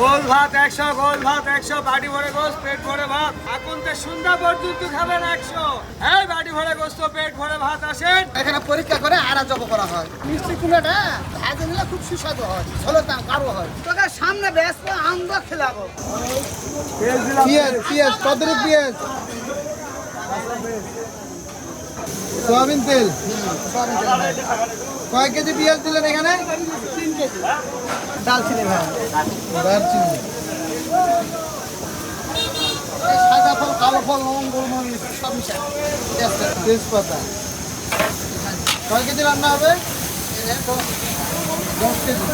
গোল ভাত একশো গোল ভাত একশো বাড়ি ভরে গোস পেট ভরে ভাত। এখন তো সন্ধ্যা পর্যন্ত খাবেন একশো। এই বাড়ি ভরে গোস তো পেট ভরে ভাত আসেন। এখানে পরীক্ষা করে আড়া জব করা হয়। মিষ্টি কুমড়াটা ভাজে নিলে খুব সুস্বাদু হয় দাম কারও হয়। তোকে সামনে ব্যস্ত আমরা খেলাবো। পেঁয়াজ পেঁয়াজ কত পেঁয়াজ। সয়াবিন তেল। কয় কেজি পেঁয়াজ দিলেন এখানে? ডালচিনি ভাই। দারচিনি। এই সাদা ফল কালো ফল গোলমরিচ সব তেজপাতা। কয় কেজি রান্না হবে? দশ কেজি।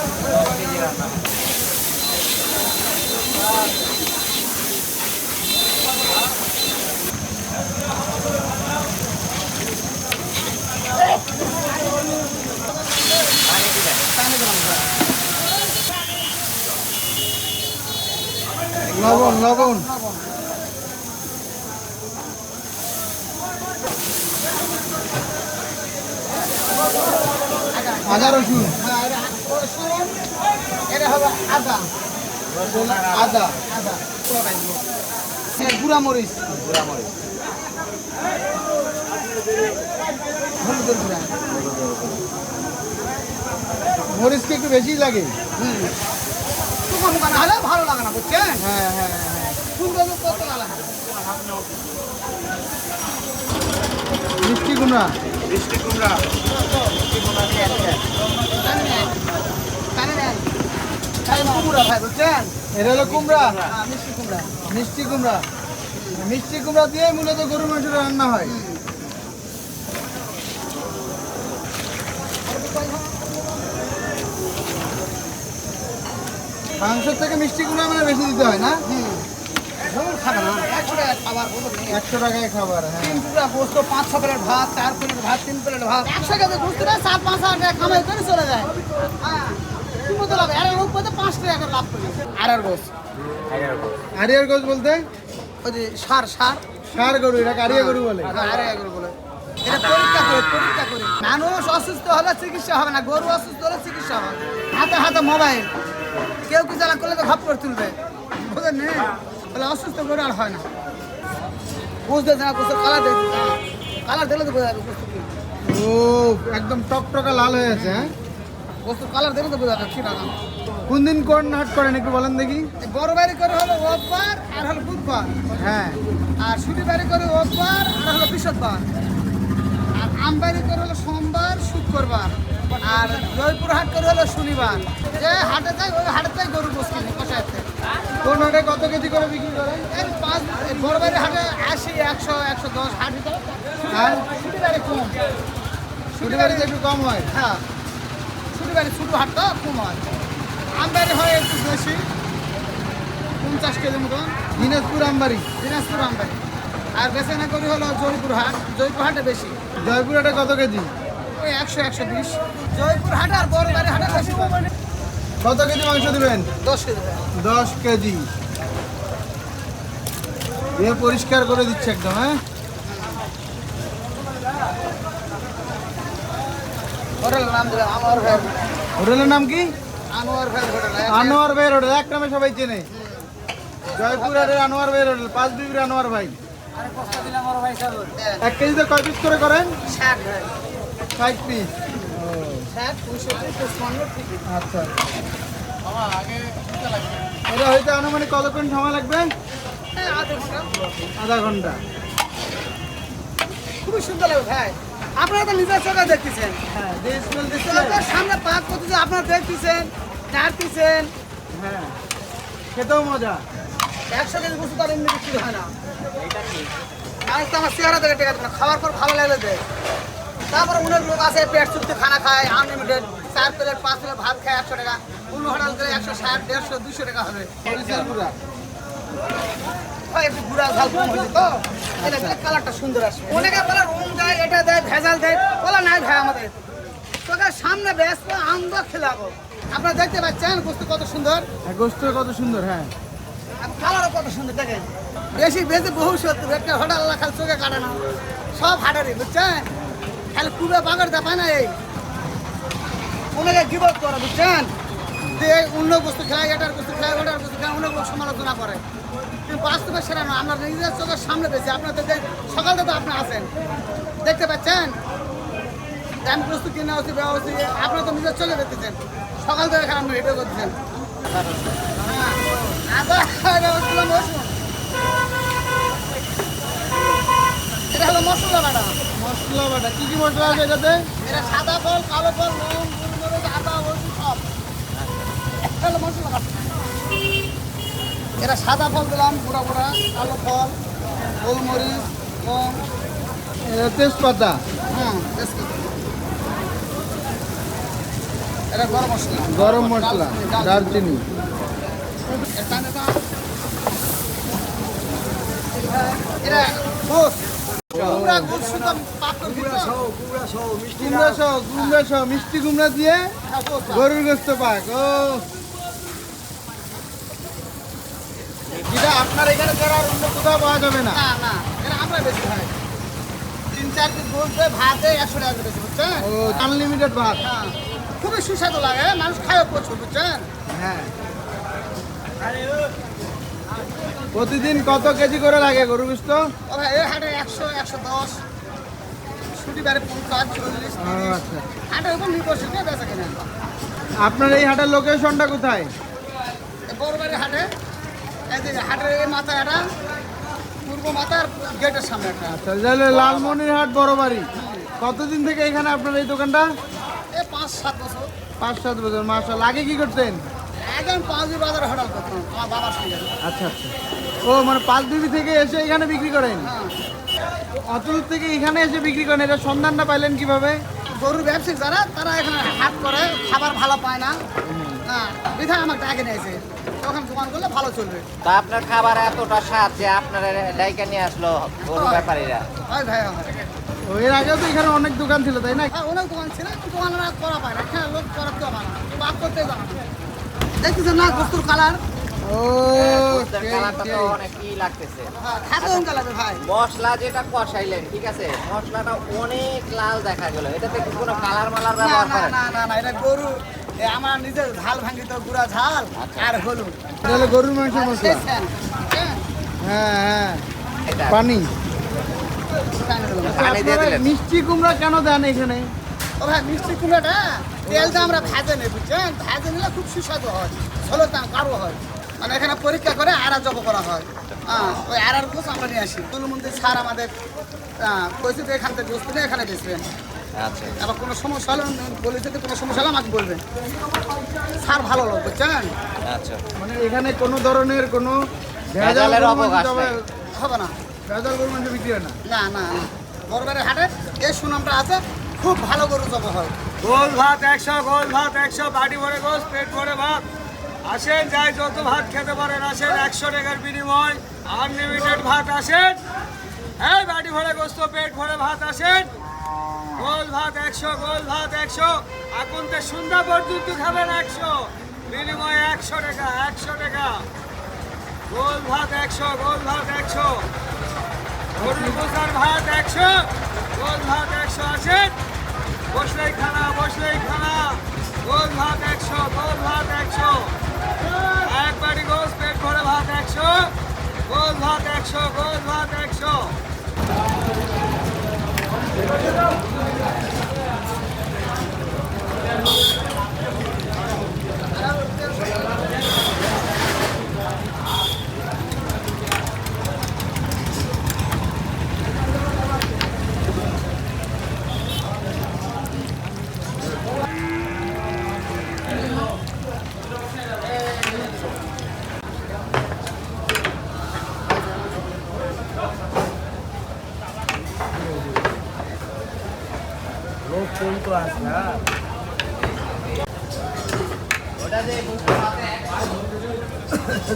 লবণ লবণ। আদা রসুন। আদা আদা। আদা হ্যাঁ গুঁড়া মরিচ। হলুদের গুঁড়া। মরিচ কি একটু বেশি লাগে। হুম। শুকনো মুখা না হলে ভালো লাগে না বুঝছেন? হ্যাঁ হ্যাঁ হ্যাঁ। কত লাগে? না মিষ্টি কুমড়া। কুমড়া ভাই বুঝছেন? এটা হলো কুমড়া? হ্যাঁ, মিষ্টি কুমড়া। মিষ্টি কুমড়া। মিষ্টি কুমড়া দিয়ে মূলত গরু মাংসটা রান্না হয়। মাংস থেকে মিষ্টি কুমড়া মানে বেশি দিতে হয় না? একশো টাকায় খাবার হ্যাঁ। তিন টুকরা গোস্ত পাঁচ ছ প্লেট ভাত চার প্লেট ভাত তিন প্লেট ভাত। একশো না পাঁচ হাজার টাকা করে চলে যায়। হ্যাঁ। লাভ? আর লোক বলতে পাঁচ টাকা করে লাভ করি। আর বলতে? ওই যে সার সার। সার গরু এটা কারিয়া গরু বলে। হ্যাঁ, আর আর বলে। এটা পরীক্ষা করে পরীক্ষা করে। মানুষ অসুস্থ হলে চিকিৎসা হবে না গরু অসুস্থ হলে চিকিৎসা হবে হাতে হাতে মোবাইল। কেউ কি জ্বালা করলে তো ভাব করে তুলবে? বুঝলেন নি? বলে অসুস্থ করে আর হয় না। বুঝতে না বুঝতে কালার দেখ। কালার দিলে তো বোঝা যাবে ও একদম টকটকা লাল হয়ে আছে হ্যাঁ? বস্তু কালার দিলে তো বোঝা যাবে কি রাখা কোন দিন কোন হাট করেন একটু বলেন দেখি। বড় বাড়ি করে হলো রোববার আর হলো বুধবার। হ্যাঁ। আর ছুটি বাড়ি করে রোববার আর হলো বৃহস্পতিবার। আর আমবাড়ি করে হলো সোমবার শুক্রবার। আর জয়পুর হাট করে হলো শনিবার। যে হাটে যায় ওই হাটে যায় গরু গোস কিনে কষাইতে কোন হাটে কত কেজি করে বিক্রি করেন? এই পাঁচ বড় বাড়ি হাটে আশি একশো একশো দশ হাট আর ছুটি কম। বাড়িতে একটু কম হয়। হ্যাঁ। ছুটি বাড়ি ছোটো হাটটা কম হয়। আমবাড়ি হয় একটু বেশি পঞ্চাশ কেজি মতন। দিনাজপুর আমবাড়ি দিনাজপুর আমবাড়ি আর বেচানা করি হলো জয়পুর হাট জয়পুর হাটে বেশি। জয়পুর হাটে কত কেজি? ওই একশো একশো বিশ। জয়পুর হাটে আর বড় হাটে কত কেজি মাংস দিবেন? দশ কেজি। দশ কেজি। দিয়ে পরিষ্কার করে দিচ্ছে একদম হ্যাঁ? হোটেলের নাম দিলাম আনোয়ার ভাই হোটেলের নাম কি? আনোয়ার ভাই হোটেল আনোয়ার ভাইয়ের হোটেল এক নামে সবাই চেনে। জয়পুর হাটের আনোয়ার ভাইয়ের হোটেল পাঁচ বিবির আনোয়ার ভাই। এক কেজিতে কয় পিস করে করেন? ষাট পিস আচ্ছা। এটা হয়তো আনুমানিক কতক্ষণ সময় লাগবে? আধা ঘণ্টা। খুবই সুন্দর লাগবে ভাই। আপনারা তো নিজের চোখে দেখতেছেন। হ্যাঁ সামনে পাক করতেছে আপনারা দেখতেছেন চাটতেছেন হ্যাঁ খেতেও মজা। একশো কেজি বস্তু তার এমনি বিক্রি হয় না। আজ তো আমার চেহারা দেখে টেকা না খাওয়ার পর ভালো লাগলে দেয় তারপরে অনেক লোক আছে পেট চুক্তি খানা খায় আনলিমিটেড চার প্লেট পাঁচ প্লেট ভাত খায় একশো টাকা অন্য হোটেল গেলে একশো ষাট দেড়শো দুশো টাকা হবে। গুঁড়া একটু গুড়া ঝাল কম হয়েছে তো। এটা কালারটা সুন্দর আসবে অনেকে বলে রং দেয় এটা দেয় ভেজাল দেয়। বলে নাই ভাই আমাদের। তোকে সামনে ব্যস্ত আমরা খেলাবো। আপনারা দেখতে পাচ্ছেন বস্তু কত সুন্দর। হ্যাঁ গোস্ত কত সুন্দর হ্যাঁ। আর কালারও কত সুন্দর, দেখেন। বেশি বেশি বহু সত্তর একটা আল্লাহ খালি চোখে কাটে না। সব হাটারি বুঝছেন? খালি কুবে বাগর দেখায় না এই। অনেকে গিবত করে, বুঝছেন? যে অন্য বস্তু খায়, এটার বস্তু খায়, ওটার বস্তু খায় লোক সমালোচনা করে। কিন্তু বাস্তবে সেটা না আমরা নিজের চোখের সামনে পেয়েছি আপনাদের সকালটা তো আপনি আছেন। দেখতে পাচ্ছেন? টাইম প্রস্তুতি নেওয়া উচিত দেওয়া উচিত আপনারা তো নিজের চলে দেখতেছেন। সকাল থেকে এখানে আপনি ভিডিও করতেছেন। হ্যাঁ, আদা এটা হলো মশলা বাটা মশলা বাটা কি কি মশলা আছে এটাতে এটা সাদা ফল কালো ফল লবণ আদা রসুন সব এটা হলো মশলা বাটা এটা সাদা ফল দিলাম বুড়া বুড়া কালো ফল গোলমরিচ তেজপাতা হুম বেশি। এটা গরম মশলা গরম মশলা দারচিনি এটা। এটা মিষ্টি কুমড়া দিয়ে গরুর গোস্ত পাক ও যেটা আপনার এখানে আর অন্য কোথাও পাওয়া যাবে না না এটা আমরা বেশি খাই তিন চার দিন বলতে ভাতে একশো টাকা ও আনলিমিটেড ভাত হ্যাঁ খুবই সুস্বাদু লাগে মানুষ খায় প্রচুর বুঝছেন হ্যাঁ প্রতিদিন কত কেজি করে লাগে গরু গোস্ত? ভাই হাটে একশো একশো দশ। আচ্ছা। আপনার এই হাটের লোকেশনটা কোথায়? বড়বাড়ি হাটে। হাটের এই পূর্ব মাথার গেটের সামনে আচ্ছা তাহলে লালমনিরহাট বড় বাড়ি কতদিন থেকে এখানে আপনার এই দোকানটা? পাঁচ সাত বছর। পাঁচ সাত বছর মাসাল আগে কি করতেন? একদম বাজারে হঠাৎ করতাম আমার বাবার সঙ্গে। আচ্ছা আচ্ছা। ও মানে পাঁচ বিবি থেকে এসে এখানে বিক্রি করেন? হ্যাঁ। অতুল থেকে এখানে এসে বিক্রি করেন এটা সন্ধানটা পাইলেন কীভাবে? গরুর ব্যবসায়িক যারা তারা এখানে হাট করে খাবার ভালো পায় না। হ্যাঁ বিধায় আগে নিয়েছে তখন দোকান করলে ভালো চলবে। তা আপনার খাবার এতটা স্বাদ যে আপনার ডাইকা নিয়ে আসলো গরু ব্যাপারীরা। হয় ভাই এর আগেও তো এখানে অনেক দোকান ছিল তাই না? হ্যাঁ অনেক দোকান ছিল কিন্তু দোকানরা করা পায় না। লোক করাতে না। দেখতেছেন না বস্তুর কালার? ও কালারটা তো অনেক ই লাগতেছে। খাতে ভাই। মশলা যেটা কষাইলেন ঠিক আছে? মশলাটা অনেক লাল দেখা গেল। এটাতে কি কোনো কালার মালার ব্যবহার করেন? না না না এটা গরু। আমার নিজের ঝাল ভাঙি তো গুড়া ঝাল আর হলুদ। এটা হলো গরুর মাংসের মশলা। হ্যাঁ। হ্যাঁ হ্যাঁ। পানি। মিষ্টি কুমড়া কেন দেন এখানে? ও ভাই মিষ্টি কুমড়াটা তেলটা আমরা ভেজে নেই বুঝছেন? ভেজে নিলে খুব সুস্বাদু হয় ষোলো দাম কারও হয়। মানে এখানে পরীক্ষা করে আড়া জব করা হয়। হ্যাঁ ওই আড়ার গোছ আমরা নিয়ে আসি। তুলমন্দির স্যার আমাদের আহ, কইছে যে এখান থেকে নিয়ে এখানে বেচবেন আচ্ছা। আবার কোনো সমস্যা হলে বলে যদি কোনো সমস্যা হলে আমাকে বলবেন স্যার ভালো লোক বুঝছেন? আচ্ছা। মানে এখানে কোনো ধরনের কোনো ভেজালের অবকাশ হবে না। ভেজাল মাংস বিক্রি হয় না। না না না। বড়বাড়ির হাটে এই সুনামটা আছে। খুব ভালো গরু জব হয়। গোল ভাত একশো, গোল ভাত একশো, বাটি ভরে গোস, পেট ভরে ভাত। আসেন, যাই যত ভাত খেতে পারেন, আসেন, একশো টাকার বিনিময়। আনলিমিটেড ভাত আসেন। এই বাটি ভরে গোস্ত পেট ভরে ভাত আসেন। গোল ভাত একশো, গোল ভাত একশো। আকুন্তে সন্ধ্যা পর্যন্ত খাবেন একশো। বিনিময়ে একশো টাকা একশো টাকা। গোল ভাত একশো, গোল ভাত একশো। ভাত একশো। গোল ভাত একশো আসেন বসলেই খানা বসলেই খানা। গোল ভাত একশো, গোল ভাত একশো। এক বাড়ি গোস, পেট ভরে ভাত একশো। গোল ভাত একশো, গোল ভাত একশো।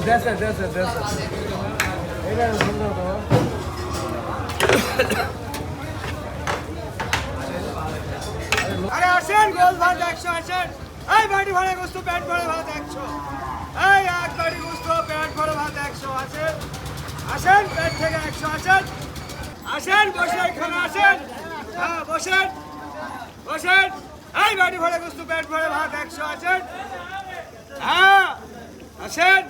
দেশে দেশে দেশে। এটা সুন্দর তো। আরে আসেন গোল ভাত একশো আসেন। এই বাড়ি ভরে গোস্ত প্যাট ভরে ভাত একশো। এই এক বাড়ি গোস্ত প্যাট ভরে ভাত একশো আসেন। আসেন পেট থেকে একশো আসেন। আসেন বসে এখানে আসেন। হ্যাঁ বসেন। বসেন। এই বাড়ি ভরে গোস্ত পেট ভরে ভাত একশো আসেন হ্যাঁ আসেন।